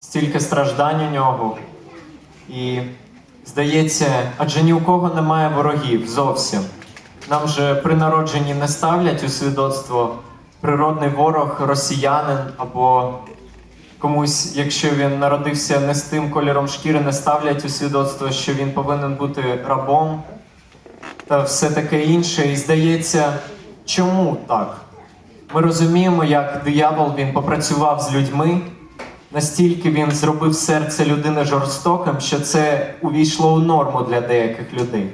стільки страждань у нього. І здається, адже ні у кого немає ворогів зовсім. Нам же при народженні не ставлять у свідоцтво природний ворог, росіянин або комусь, якщо він народився не з тим кольором шкіри, не ставлять у свідоцтво, що він повинен бути рабом та все таке інше. І здається, чому так? Ми розуміємо, як диявол він попрацював з людьми, настільки він зробив серце людини жорстоким, що це увійшло у норму для деяких людей.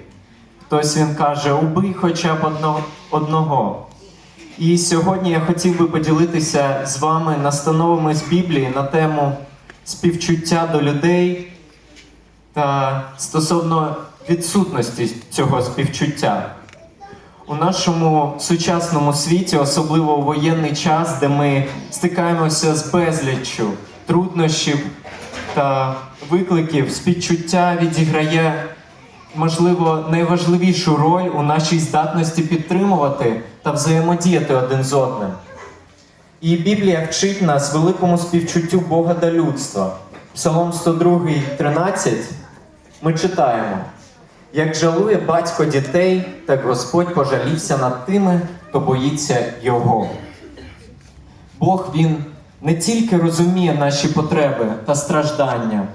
Хтось він каже, убий хоча б одного. І сьогодні я хотів би поділитися з вами настановами з Біблії на тему співчуття до людей та стосовно відсутності цього співчуття. У нашому сучасному світі, особливо у воєнний час, де ми стикаємося з безліччю труднощів та викликів, співчуття відіграє, можливо, найважливішу роль у нашій здатності підтримувати та взаємодіяти один з одним. І Біблія вчить нас великому співчуттю Бога до людства. Псалом 102, 13 ми читаємо. Як жалує батько дітей, так Господь пожалівся над тими, хто боїться Його. Бог Він не тільки розуміє наші потреби та страждання,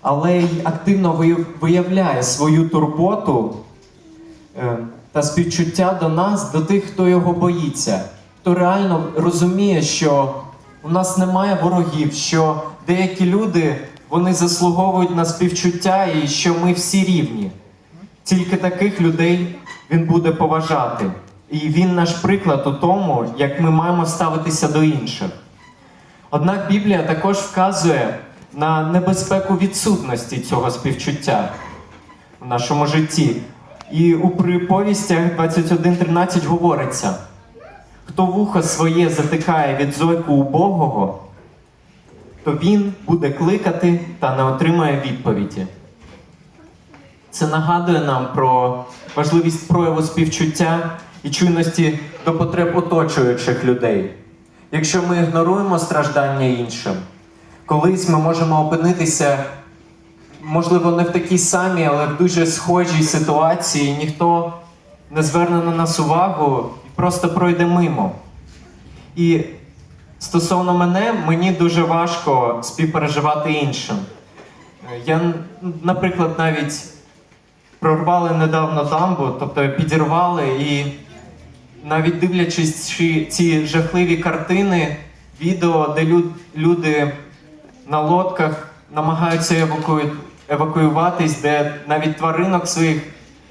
але й активно виявляє свою турботу е, та співчуття до нас, до тих, хто його боїться, хто реально розуміє, що у нас немає ворогів, що деякі люди вони заслуговують на співчуття і що ми всі рівні. Тільки таких людей він буде поважати. І він наш приклад у тому, як ми маємо ставитися до інших. Однак Біблія також вказує на небезпеку відсутності цього співчуття в нашому житті. І у приповістях 21.13 говориться: хто вухо своє затикає від зойку убогого, то він буде кликати та не отримає відповіді. Це нагадує нам про важливість прояву співчуття і чуйності до потреб оточуючих людей. Якщо ми ігноруємо страждання іншим, колись ми можемо опинитися, можливо, не в такій самій, але в дуже схожій ситуації, ніхто не зверне на нас увагу і просто пройде мимо. І стосовно мене, мені дуже важко співпереживати іншим. Я, наприклад, навіть прорвали недавно дамбу, тобто підірвали, і навіть дивлячись ці- жахливі картини, відео, де люди на лодках намагаються еваку... евакуюватись, де навіть тваринок своїх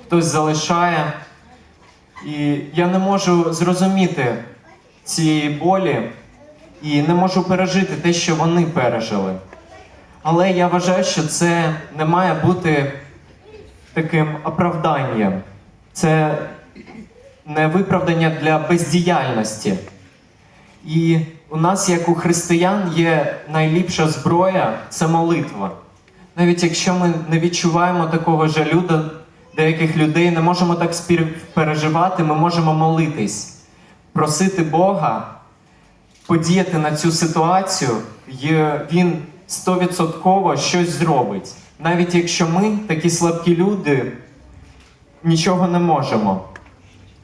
хтось залишає. І я не можу зрозуміти цієї болі і не можу пережити те, що вони пережили. Але я вважаю, що це не має бути таким оправданням. Це не виправдання для бездіяльності. І у нас, як у християн, є найліпша зброя це молитва. Навіть якщо ми не відчуваємо такого жалю до деяких людей, не можемо так співпереживати, ми можемо молитись, просити Бога подіяти на цю ситуацію, і він стовідсотково щось зробить. Навіть якщо ми, такі слабкі люди, нічого не можемо.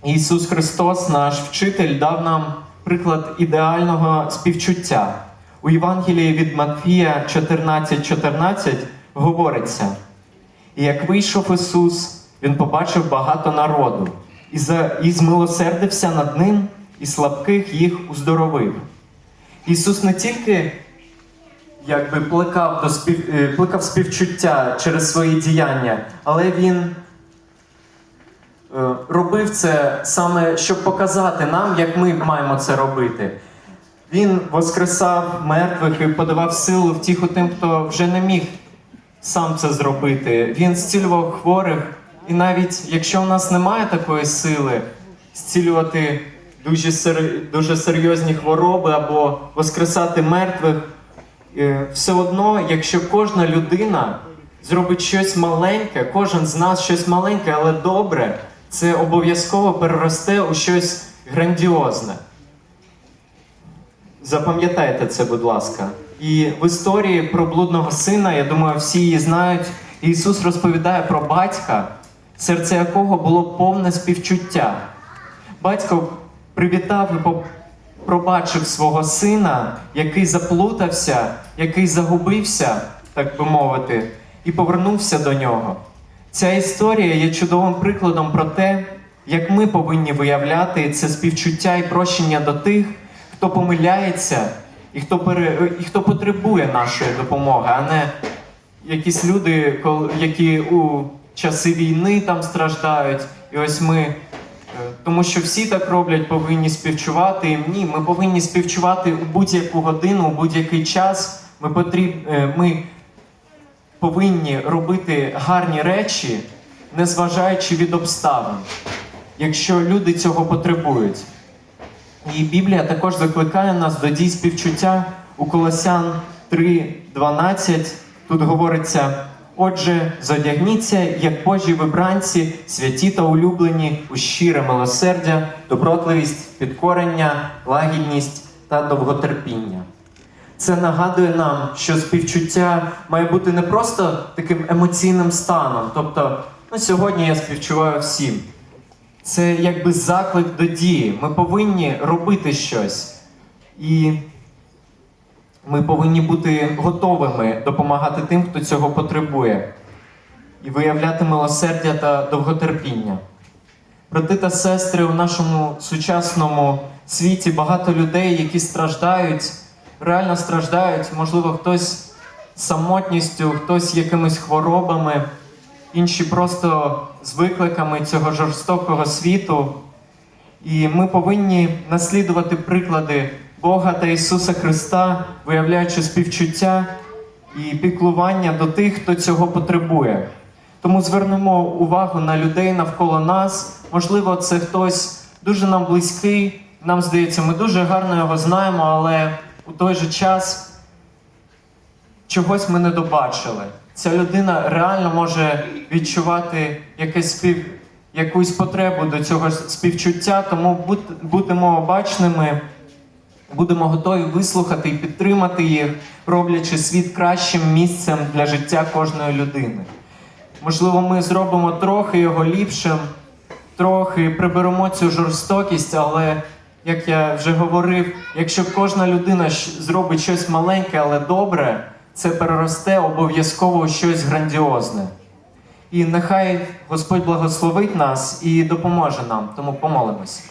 Ісус Христос, наш вчитель, дав нам приклад ідеального співчуття. У Євангелії від Матфія 14.14 14 говориться: і як вийшов Ісус, Він побачив багато народу, і, за, і змилосердився над ним, і слабких їх уздоровив. Ісус не тільки якби плекав, до спів, е, плекав співчуття через свої діяння, але Він робив це саме, щоб показати нам, як ми маємо це робити. Він воскресав мертвих і подавав силу втіху тим, хто вже не міг сам це зробити. Він зцілював хворих, і навіть якщо у нас немає такої сили зцілювати дуже, дуже серйозні хвороби або воскресати мертвих, е, все одно, якщо кожна людина зробить щось маленьке, кожен з нас щось маленьке, але добре, це обов'язково переросте у щось грандіозне. Запам'ятайте це, будь ласка. І в історії про блудного сина, я думаю, всі її знають. Ісус розповідає про батька, серце якого було повне співчуття. Батько привітав і пробачив свого сина, який заплутався, який загубився, так би мовити, і повернувся до нього. Ця історія є чудовим прикладом про те, як ми повинні виявляти це співчуття і прощення до тих, хто помиляється і хто, пере... і хто потребує нашої допомоги, а не якісь люди, які у часи війни там страждають. І ось ми, е, тому що всі так роблять, повинні співчувати. І Ні, ми повинні співчувати у будь-яку годину, у будь-який час. Ми потріб... е, ми повинні робити гарні речі, незважаючи від обставин, якщо люди цього потребують. І Біблія також закликає нас до дій співчуття у Колосян 3.12. Тут говориться: отже, зодягніться, як Божі вибранці, святі та улюблені у щире милосердя, добротливість, підкорення, лагідність та довготерпіння. Це нагадує нам, що співчуття має бути не просто таким емоційним станом. Тобто, ну сьогодні я співчуваю всім. Це якби заклик до дії. Ми повинні робити щось. І ми повинні бути готовими допомагати тим, хто цього потребує, і виявляти милосердя та довготерпіння. Брати та сестри, у нашому сучасному світі багато людей, які страждають, реально страждають, можливо, хтось самотністю, хтось якимись хворобами, інші просто з викликами цього жорстокого світу. І ми повинні наслідувати приклади Бога та Ісуса Христа, виявляючи співчуття і піклування до тих, хто цього потребує. Тому звернемо увагу на людей навколо нас. Можливо, це хтось дуже нам близький. Нам здається, ми дуже гарно його знаємо, але у той же час чогось ми не добачили. Ця людина реально може відчувати якесь спів, якусь потребу до цього співчуття, тому будемо обачними, будемо готові вислухати і підтримати їх, роблячи світ кращим місцем для життя кожної людини. Можливо, ми зробимо трохи його ліпшим, трохи приберемо цю жорстокість, але як я вже говорив, якщо кожна людина зробить щось маленьке, але добре, це переросте обов'язково щось грандіозне. І нехай Господь благословить нас і допоможе нам, тому помолимось.